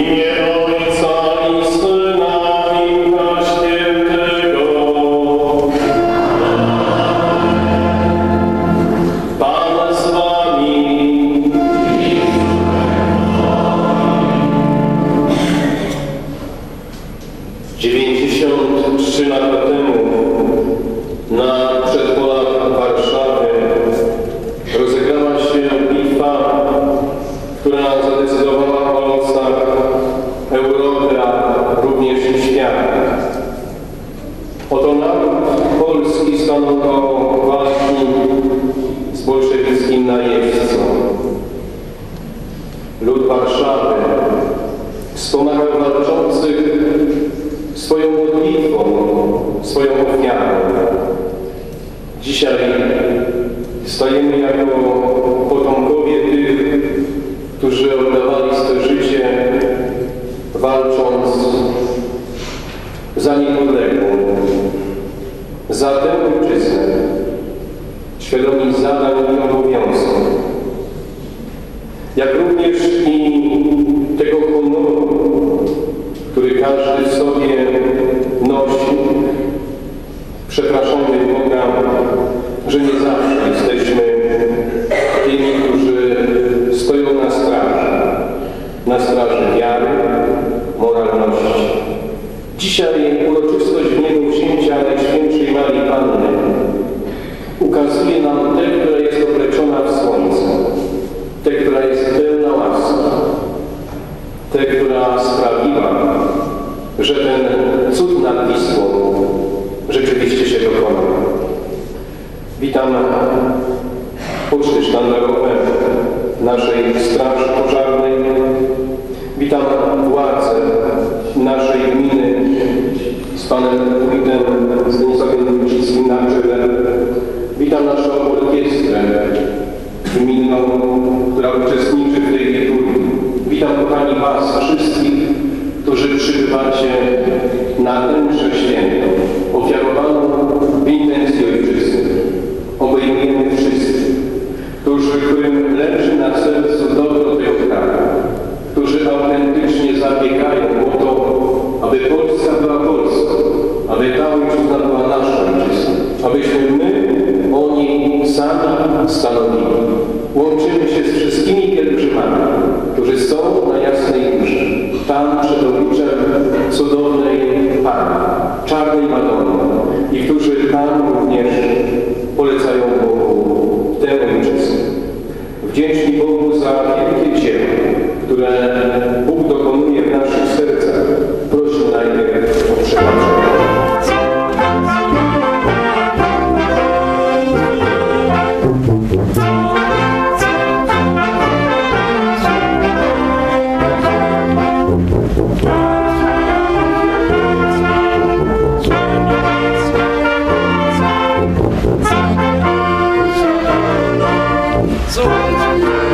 imię Ojca i Syna i Ducha Świętego. Pan z wami. Dziewięćdziesiąt trzy lata temu Dzisiaj stajemy jako potomkowie tych, którzy oddawali swe życie, walcząc za niepodległą, za tę ojczyznę, świadomi zadań i obowiązków, jak również i Dzisiaj uroczystość wzięcia Najświętszej Marii Panny ukazuje nam tę, która jest obleczona w słońce, tę, która jest pełna łaski, tę, która sprawiła, że ten cud nad Wisłą rzeczywiście się dokonał. Witam poczty sztandarowe naszej Straży Pożarnej. Witam władze naszej panem wójtem Stanisławem Wójcickim na czele. Witam naszą orkiestrę gminną, która uczestniczy w tej liturgii. Witam kochani Was wszystkich, którzy przybywacie na tęczę niej sami stanowili. Łączymy się z wszystkimi pielgrzymami, którzy są na Jasnej Górze, tam So.